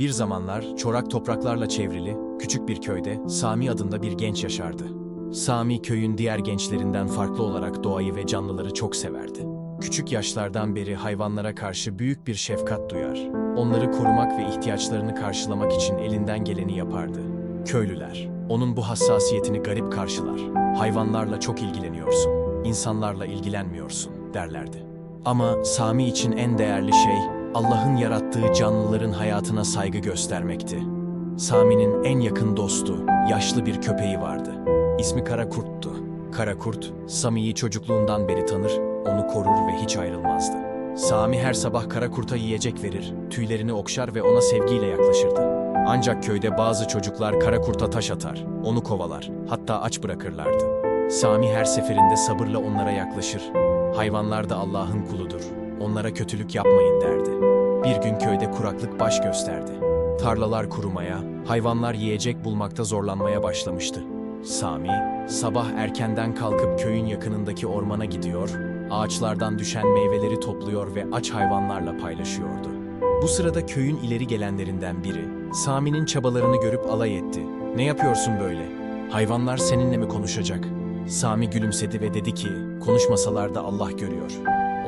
Bir zamanlar çorak topraklarla çevrili, küçük bir köyde Sami adında bir genç yaşardı. Sami köyün diğer gençlerinden farklı olarak doğayı ve canlıları çok severdi. Küçük yaşlardan beri hayvanlara karşı büyük bir şefkat duyar. Onları korumak ve ihtiyaçlarını karşılamak için elinden geleni yapardı. Köylüler, onun bu hassasiyetini garip karşılar. Hayvanlarla çok ilgileniyorsun, insanlarla ilgilenmiyorsun derlerdi. Ama Sami için en değerli şey Allah'ın yarattığı canlıların hayatına saygı göstermekti. Sami'nin en yakın dostu, yaşlı bir köpeği vardı. İsmi Karakurt'tu. Karakurt, Sami'yi çocukluğundan beri tanır, onu korur ve hiç ayrılmazdı. Sami her sabah Karakurt'a yiyecek verir, tüylerini okşar ve ona sevgiyle yaklaşırdı. Ancak köyde bazı çocuklar Karakurt'a taş atar, onu kovalar, hatta aç bırakırlardı. Sami her seferinde sabırla onlara yaklaşır. Hayvanlar da Allah'ın kuludur. Onlara kötülük yapmayın derdi. Bir gün köyde kuraklık baş gösterdi. Tarlalar kurumaya, hayvanlar yiyecek bulmakta zorlanmaya başlamıştı. Sami, sabah erkenden kalkıp köyün yakınındaki ormana gidiyor, ağaçlardan düşen meyveleri topluyor ve aç hayvanlarla paylaşıyordu. Bu sırada köyün ileri gelenlerinden biri, Sami'nin çabalarını görüp alay etti. Ne yapıyorsun böyle? Hayvanlar seninle mi konuşacak? Sami gülümsedi ve dedi ki, konuşmasalar da Allah görüyor.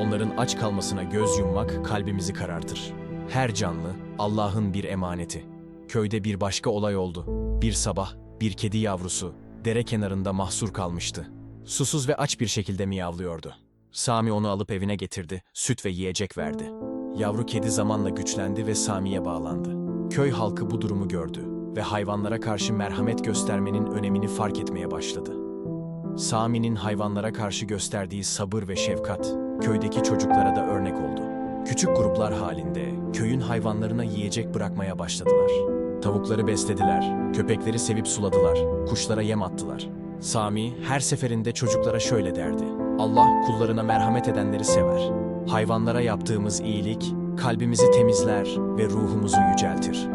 Onların aç kalmasına göz yummak kalbimizi karartır. Her canlı Allah'ın bir emaneti. Köyde bir başka olay oldu. Bir sabah bir kedi yavrusu dere kenarında mahsur kalmıştı. Susuz ve aç bir şekilde miyavlıyordu. Sami onu alıp evine getirdi, süt ve yiyecek verdi. Yavru kedi zamanla güçlendi ve Sami'ye bağlandı. Köy halkı bu durumu gördü ve hayvanlara karşı merhamet göstermenin önemini fark etmeye başladı. Sami'nin hayvanlara karşı gösterdiği sabır ve şefkat, köydeki çocuklara da örnek oldu. Küçük gruplar halinde köyün hayvanlarına yiyecek bırakmaya başladılar. Tavukları beslediler, köpekleri sevip suladılar, kuşlara yem attılar. Sami her seferinde çocuklara şöyle derdi. Allah kullarına merhamet edenleri sever. Hayvanlara yaptığımız iyilik kalbimizi temizler ve ruhumuzu yüceltir.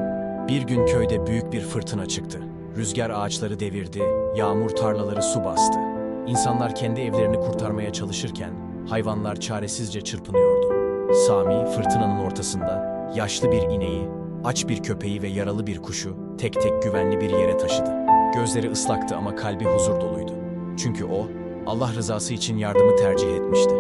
Bir gün köyde büyük bir fırtına çıktı. Rüzgar ağaçları devirdi, yağmur tarlaları su bastı. İnsanlar kendi evlerini kurtarmaya çalışırken hayvanlar çaresizce çırpınıyordu. Sami fırtınanın ortasında yaşlı bir ineği, aç bir köpeği ve yaralı bir kuşu tek tek güvenli bir yere taşıdı. Gözleri ıslaktı ama kalbi huzur doluydu. Çünkü o Allah rızası için yardımı tercih etmişti.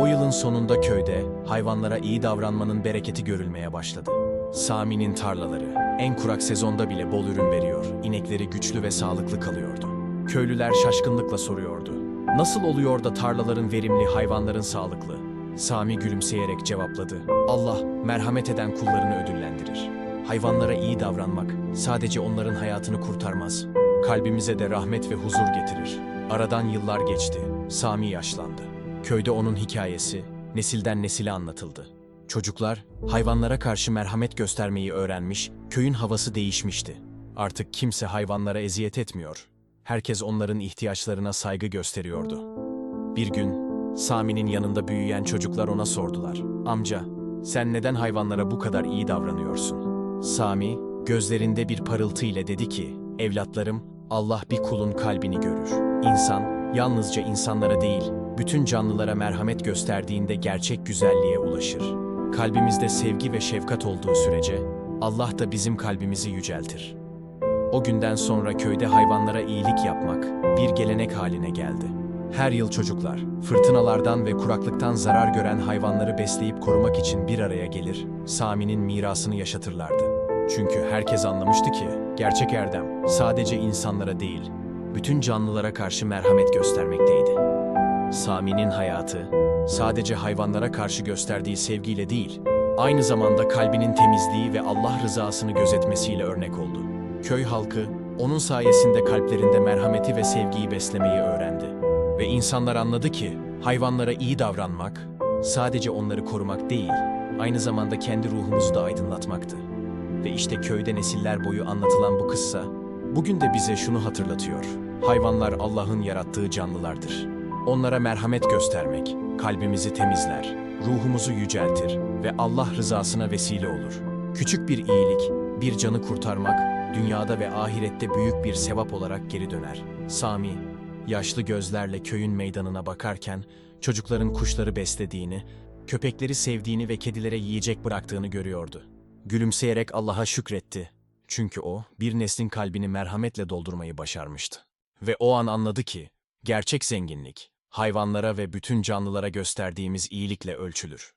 O yılın sonunda köyde hayvanlara iyi davranmanın bereketi görülmeye başladı. Sami'nin tarlaları en kurak sezonda bile bol ürün veriyor, inekleri güçlü ve sağlıklı kalıyordu. Köylüler şaşkınlıkla soruyordu. Nasıl oluyor da tarlaların verimli, hayvanların sağlıklı? Sami gülümseyerek cevapladı. Allah merhamet eden kullarını ödüllendirir. Hayvanlara iyi davranmak sadece onların hayatını kurtarmaz. Kalbimize de rahmet ve huzur getirir. Aradan yıllar geçti. Sami yaşlandı. Köyde onun hikayesi nesilden nesile anlatıldı. Çocuklar hayvanlara karşı merhamet göstermeyi öğrenmiş, köyün havası değişmişti. Artık kimse hayvanlara eziyet etmiyor. Herkes onların ihtiyaçlarına saygı gösteriyordu. Bir gün Sami'nin yanında büyüyen çocuklar ona sordular. Amca, sen neden hayvanlara bu kadar iyi davranıyorsun? Sami, gözlerinde bir parıltı ile dedi ki, Evlatlarım, Allah bir kulun kalbini görür. İnsan, yalnızca insanlara değil, bütün canlılara merhamet gösterdiğinde gerçek güzelliğe ulaşır. Kalbimizde sevgi ve şefkat olduğu sürece, Allah da bizim kalbimizi yüceltir. O günden sonra köyde hayvanlara iyilik yapmak bir gelenek haline geldi. Her yıl çocuklar, fırtınalardan ve kuraklıktan zarar gören hayvanları besleyip korumak için bir araya gelir, Sami'nin mirasını yaşatırlardı. Çünkü herkes anlamıştı ki, gerçek erdem sadece insanlara değil, bütün canlılara karşı merhamet göstermekteydi. Sami'nin hayatı, sadece hayvanlara karşı gösterdiği sevgiyle değil, aynı zamanda kalbinin temizliği ve Allah rızasını gözetmesiyle örnek oldu. Köy halkı, onun sayesinde kalplerinde merhameti ve sevgiyi beslemeyi öğrendi. Ve insanlar anladı ki, hayvanlara iyi davranmak, sadece onları korumak değil, aynı zamanda kendi ruhumuzu da aydınlatmaktı. Ve işte köyde nesiller boyu anlatılan bu kıssa, bugün de bize şunu hatırlatıyor. Hayvanlar Allah'ın yarattığı canlılardır. Onlara merhamet göstermek, kalbimizi temizler, ruhumuzu yüceltir ve Allah rızasına vesile olur. Küçük bir iyilik, bir canı kurtarmak, dünyada ve ahirette büyük bir sevap olarak geri döner. Sami, yaşlı gözlerle köyün meydanına bakarken, çocukların kuşları beslediğini, köpekleri sevdiğini ve kedilere yiyecek bıraktığını görüyordu. Gülümseyerek Allah'a şükretti. Çünkü o, bir neslin kalbini merhametle doldurmayı başarmıştı. Ve o an anladı ki, gerçek zenginlik, hayvanlara ve bütün canlılara gösterdiğimiz iyilikle ölçülür.